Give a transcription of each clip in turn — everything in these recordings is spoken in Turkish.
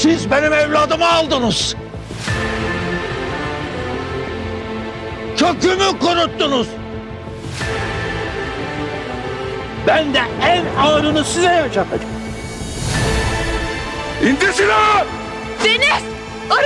Siz benim evladımı aldınız. Kökümü kuruttunuz. Ben de en ağırını size yaşatacağım. İndir silahı!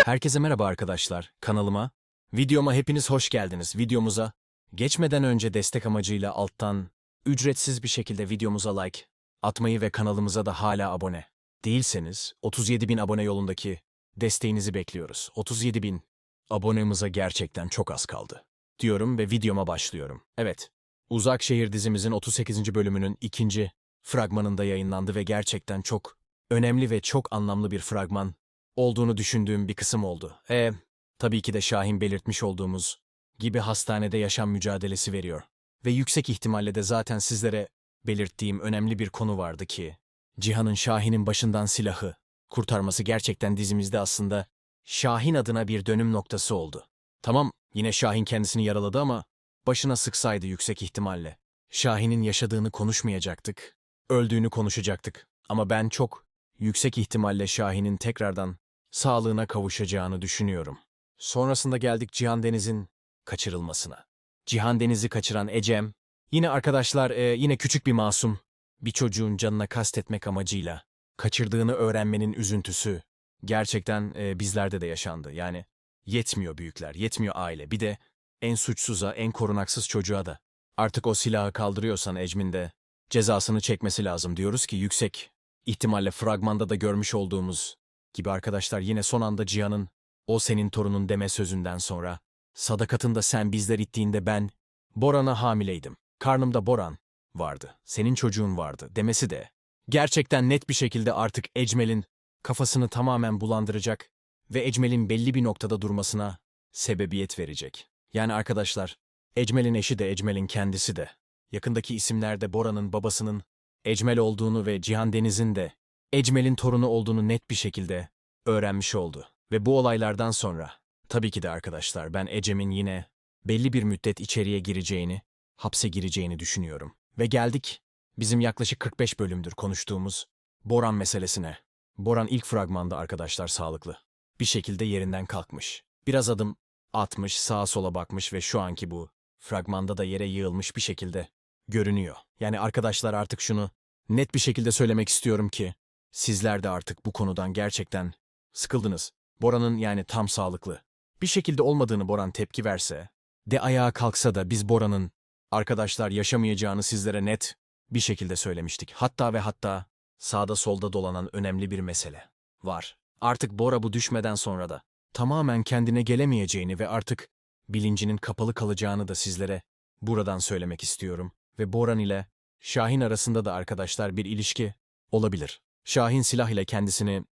Herkese merhaba arkadaşlar. Kanalıma, videoma hepiniz hoş geldiniz. Videomuza geçmeden önce destek amacıyla alttan ücretsiz bir şekilde videomuza like atmayı ve kanalımıza da hala abone değilseniz 37 bin abone yolundaki desteğinizi bekliyoruz. 37 bin abonemize gerçekten çok az kaldı. Diyorum ve videoma başlıyorum. Evet, Uzak Şehir dizimizin 38. bölümünün ikinci fragmanında yayınlandı ve gerçekten çok önemli ve çok anlamlı bir fragman olduğunu düşündüğüm bir kısım oldu. E, tabii ki de Şahin belirtmiş olduğumuz gibi hastanede yaşam mücadelesi veriyor. Ve yüksek ihtimalle de zaten sizlere belirttiğim önemli bir konu vardı ki, Cihan'ın Şahin'in başından silahı kurtarması gerçekten dizimizde aslında Şahin adına bir dönüm noktası oldu. Tamam, yine Şahin kendisini yaraladı ama başına sıksaydı yüksek ihtimalle. Şahin'in yaşadığını konuşmayacaktık, öldüğünü konuşacaktık. Ama ben çok yüksek ihtimalle Şahin'in tekrardan sağlığına kavuşacağını düşünüyorum. Sonrasında geldik Cihan Deniz'in kaçırılmasına. Cihan Deniz'i kaçıran Ecem, yine arkadaşlar e, yine küçük bir masum, bir çocuğun canına kastetmek amacıyla kaçırdığını öğrenmenin üzüntüsü gerçekten e, bizlerde de yaşandı. Yani yetmiyor büyükler, yetmiyor aile. Bir de en suçsuza, en korunaksız çocuğa da. Artık o silahı kaldırıyorsan Ecmin de cezasını çekmesi lazım diyoruz ki yüksek ihtimalle fragmanda da görmüş olduğumuz gibi arkadaşlar yine son anda Cihan'ın o senin torunun deme sözünden sonra sadakatında sen bizler ittiğinde ben Boran'a hamileydim. Karnımda Boran vardı. Senin çocuğun vardı demesi de gerçekten net bir şekilde artık Ecmel'in kafasını tamamen bulandıracak ve Ecmel'in belli bir noktada durmasına sebebiyet verecek. Yani arkadaşlar Ecmel'in eşi de Ecmel'in kendisi de yakındaki isimlerde Boran'ın babasının Ecmel olduğunu ve Cihan Deniz'in de Ecmel'in torunu olduğunu net bir şekilde öğrenmiş oldu. Ve bu olaylardan sonra, tabii ki de arkadaşlar ben Ecem'in yine belli bir müddet içeriye gireceğini, hapse gireceğini düşünüyorum. Ve geldik bizim yaklaşık 45 bölümdür konuştuğumuz Boran meselesine. Boran ilk fragmanda arkadaşlar sağlıklı. Bir şekilde yerinden kalkmış. Biraz adım atmış, sağa sola bakmış ve şu anki bu fragmanda da yere yığılmış bir şekilde görünüyor. Yani arkadaşlar artık şunu net bir şekilde söylemek istiyorum ki sizler de artık bu konudan gerçekten sıkıldınız. Bora'nın yani tam sağlıklı. Bir şekilde olmadığını Boran tepki verse, de ayağa kalksa da biz Bora'nın arkadaşlar yaşamayacağını sizlere net bir şekilde söylemiştik. Hatta ve hatta sağda solda dolanan önemli bir mesele var. Artık Bora bu düşmeden sonra da tamamen kendine gelemeyeceğini ve artık bilincinin kapalı kalacağını da sizlere buradan söylemek istiyorum. Ve Boran ile Şahin arasında da arkadaşlar bir ilişki olabilir. Şahin silah ile kendisini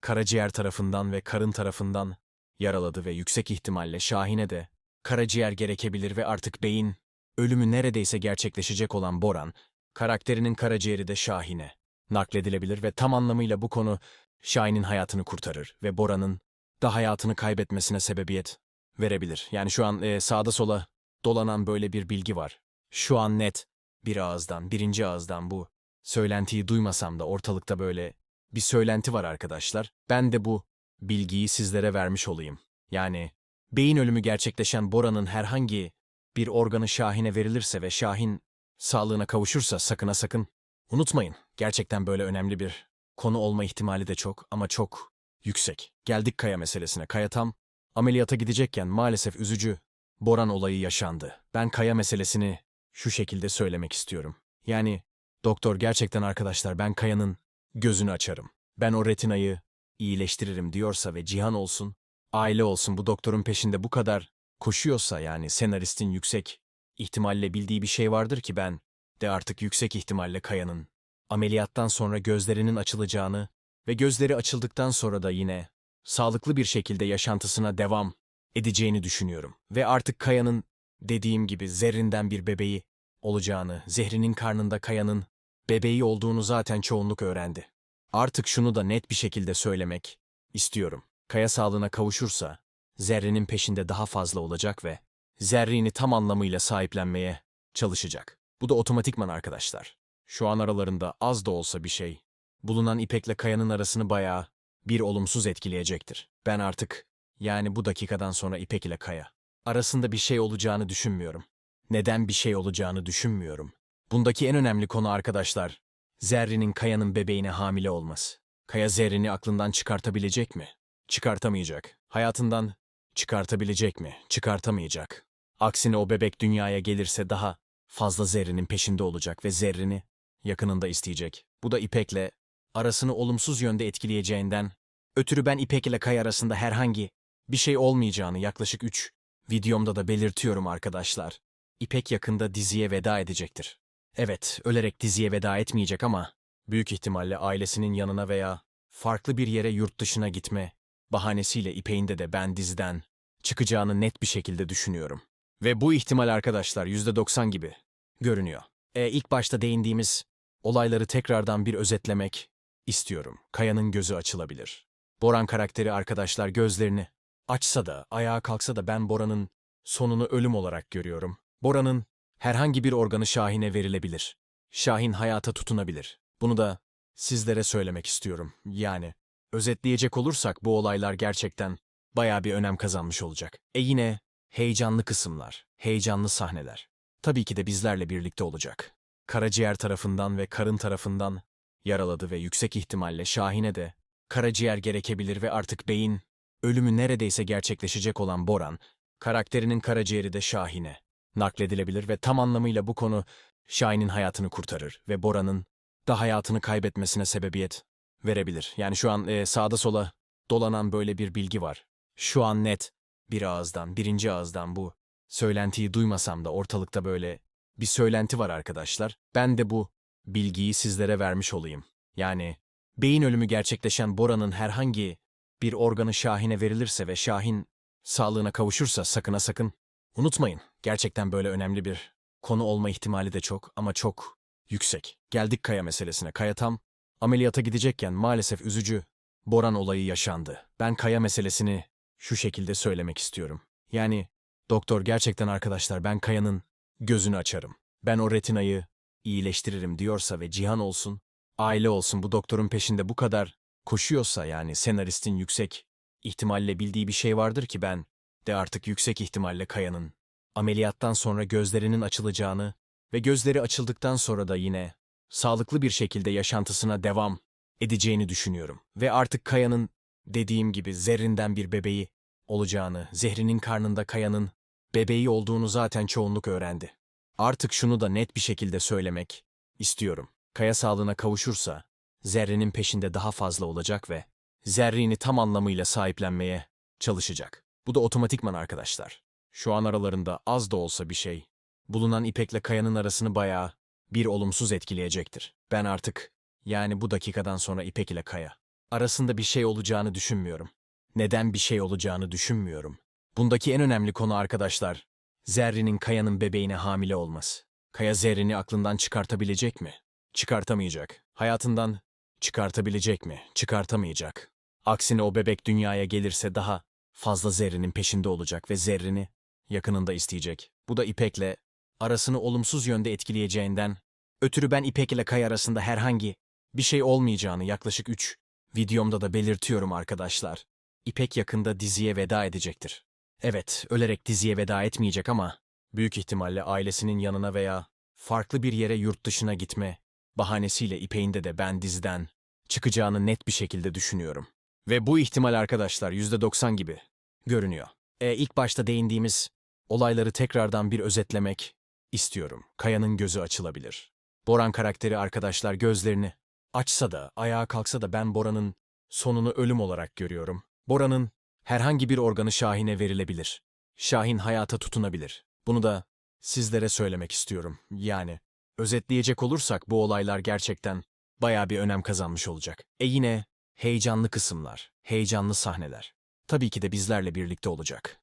karaciğer tarafından ve karın tarafından yaraladı ve yüksek ihtimalle Şahin'e de karaciğer gerekebilir ve artık beyin ölümü neredeyse gerçekleşecek olan Boran, karakterinin karaciğeri de Şahin'e nakledilebilir ve tam anlamıyla bu konu Şahin'in hayatını kurtarır ve Boran'ın da hayatını kaybetmesine sebebiyet verebilir. Yani şu an e, sağda sola dolanan böyle bir bilgi var. Şu an net bir ağızdan, birinci ağızdan bu söylentiyi duymasam da ortalıkta böyle bir söylenti var arkadaşlar. Ben de bu bilgiyi sizlere vermiş olayım. Yani beyin ölümü gerçekleşen Bora'nın herhangi bir organı Şahin'e verilirse ve Şahin sağlığına kavuşursa sakın ha sakın unutmayın. Gerçekten böyle önemli bir konu olma ihtimali de çok ama çok yüksek. Geldik Kaya meselesine. Kaya tam ameliyata gidecekken maalesef üzücü Boran olayı yaşandı. Ben Kaya meselesini şu şekilde söylemek istiyorum. Yani doktor gerçekten arkadaşlar ben Kaya'nın gözünü açarım. Ben o retinayı iyileştiririm diyorsa ve Cihan olsun, aile olsun bu doktorun peşinde bu kadar koşuyorsa yani senaristin yüksek ihtimalle bildiği bir şey vardır ki ben de artık yüksek ihtimalle Kaya'nın ameliyattan sonra gözlerinin açılacağını ve gözleri açıldıktan sonra da yine sağlıklı bir şekilde yaşantısına devam edeceğini düşünüyorum. Ve artık Kaya'nın dediğim gibi zerrinden bir bebeği olacağını, Zehri'nin karnında Kaya'nın bebeği olduğunu zaten çoğunluk öğrendi. Artık şunu da net bir şekilde söylemek istiyorum. Kaya sağlığına kavuşursa, Zerrin'in peşinde daha fazla olacak ve Zerrin'i tam anlamıyla sahiplenmeye çalışacak. Bu da otomatikman arkadaşlar. Şu an aralarında az da olsa bir şey. Bulunan İpek'le Kaya'nın arasını bayağı bir olumsuz etkileyecektir. Ben artık, yani bu dakikadan sonra İpek ile Kaya arasında bir şey olacağını düşünmüyorum. Neden bir şey olacağını düşünmüyorum. Bundaki en önemli konu arkadaşlar, Zerrin'in Kaya'nın bebeğine hamile olması. Kaya Zerrin'i aklından çıkartabilecek mi? Çıkartamayacak. Hayatından çıkartabilecek mi? Çıkartamayacak. Aksine o bebek dünyaya gelirse daha fazla Zerrin'in peşinde olacak ve Zerrin'i yakınında isteyecek. Bu da İpek'le arasını olumsuz yönde etkileyeceğinden ötürü ben İpek ile Kaya arasında herhangi bir şey olmayacağını yaklaşık 3 videomda da belirtiyorum arkadaşlar. İpek yakında diziye veda edecektir. Evet, ölerek diziye veda etmeyecek ama büyük ihtimalle ailesinin yanına veya farklı bir yere yurt dışına gitme bahanesiyle İpek'in de de ben diziden çıkacağını net bir şekilde düşünüyorum. Ve bu ihtimal arkadaşlar %90 gibi görünüyor. E, ilk başta değindiğimiz olayları tekrardan bir özetlemek istiyorum. Kaya'nın gözü açılabilir. Boran karakteri arkadaşlar gözlerini açsa da, ayağa kalksa da ben Bora'nın sonunu ölüm olarak görüyorum. Bora'nın herhangi bir organı Şahin'e verilebilir. Şahin hayata tutunabilir. Bunu da sizlere söylemek istiyorum. Yani özetleyecek olursak bu olaylar gerçekten bayağı bir önem kazanmış olacak. E yine heyecanlı kısımlar, heyecanlı sahneler. Tabii ki de bizlerle birlikte olacak. Karaciğer tarafından ve karın tarafından yaraladı ve yüksek ihtimalle Şahin'e de karaciğer gerekebilir ve artık beyin ölümü neredeyse gerçekleşecek olan Boran, karakterinin karaciğeri de Şahin'e nakledilebilir ve tam anlamıyla bu konu Şahin'in hayatını kurtarır ve Bora'nın da hayatını kaybetmesine sebebiyet verebilir. Yani şu an e, sağda sola dolanan böyle bir bilgi var. Şu an net bir ağızdan, birinci ağızdan bu söylentiyi duymasam da ortalıkta böyle bir söylenti var arkadaşlar. Ben de bu bilgiyi sizlere vermiş olayım. Yani beyin ölümü gerçekleşen Bora'nın herhangi bir organı Şahin'e verilirse ve Şahin sağlığına kavuşursa sakına sakın unutmayın. Gerçekten böyle önemli bir konu olma ihtimali de çok ama çok yüksek. Geldik Kaya meselesine. Kaya tam ameliyata gidecekken maalesef üzücü Boran olayı yaşandı. Ben Kaya meselesini şu şekilde söylemek istiyorum. Yani doktor gerçekten arkadaşlar ben Kaya'nın gözünü açarım. Ben o retinayı iyileştiririm diyorsa ve Cihan olsun, aile olsun bu doktorun peşinde bu kadar koşuyorsa yani senaristin yüksek ihtimalle bildiği bir şey vardır ki ben de artık yüksek ihtimalle Kaya'nın ameliyattan sonra gözlerinin açılacağını ve gözleri açıldıktan sonra da yine sağlıklı bir şekilde yaşantısına devam edeceğini düşünüyorum. Ve artık Kaya'nın dediğim gibi zerrinden bir bebeği olacağını, zehrinin karnında Kaya'nın bebeği olduğunu zaten çoğunluk öğrendi. Artık şunu da net bir şekilde söylemek istiyorum. Kaya sağlığına kavuşursa, Zerrin'in peşinde daha fazla olacak ve Zerrin'i tam anlamıyla sahiplenmeye çalışacak. Bu da otomatikman arkadaşlar. Şu an aralarında az da olsa bir şey, bulunan İpek'le Kaya'nın arasını bayağı bir olumsuz etkileyecektir. Ben artık, yani bu dakikadan sonra İpek ile Kaya, arasında bir şey olacağını düşünmüyorum. Neden bir şey olacağını düşünmüyorum. Bundaki en önemli konu arkadaşlar, Zerrin'in Kaya'nın bebeğine hamile olması. Kaya Zerrin'i aklından çıkartabilecek mi? Çıkartamayacak. Hayatından çıkartabilecek mi? Çıkartamayacak. Aksine o bebek dünyaya gelirse daha fazla Zerrin'in peşinde olacak ve Zerrin'i yakınında isteyecek. Bu da İpek'le arasını olumsuz yönde etkileyeceğinden ötürü ben İpek ile Kaya arasında herhangi bir şey olmayacağını yaklaşık 3 videomda da belirtiyorum arkadaşlar. İpek yakında diziye veda edecektir. Evet, ölerek diziye veda etmeyecek ama büyük ihtimalle ailesinin yanına veya farklı bir yere yurt dışına gitme bahanesiyle İpek'in de de ben diziden çıkacağını net bir şekilde düşünüyorum. Ve bu ihtimal arkadaşlar %90 gibi görünüyor. E ilk başta değindiğimiz olayları tekrardan bir özetlemek istiyorum. Kaya'nın gözü açılabilir. Boran karakteri arkadaşlar gözlerini açsa da, ayağa kalksa da ben Bora'nın sonunu ölüm olarak görüyorum. Bora'nın herhangi bir organı Şahin'e verilebilir. Şahin hayata tutunabilir. Bunu da sizlere söylemek istiyorum. Yani özetleyecek olursak bu olaylar gerçekten bayağı bir önem kazanmış olacak. E yine heyecanlı kısımlar, heyecanlı sahneler. Tabii ki de bizlerle birlikte olacak.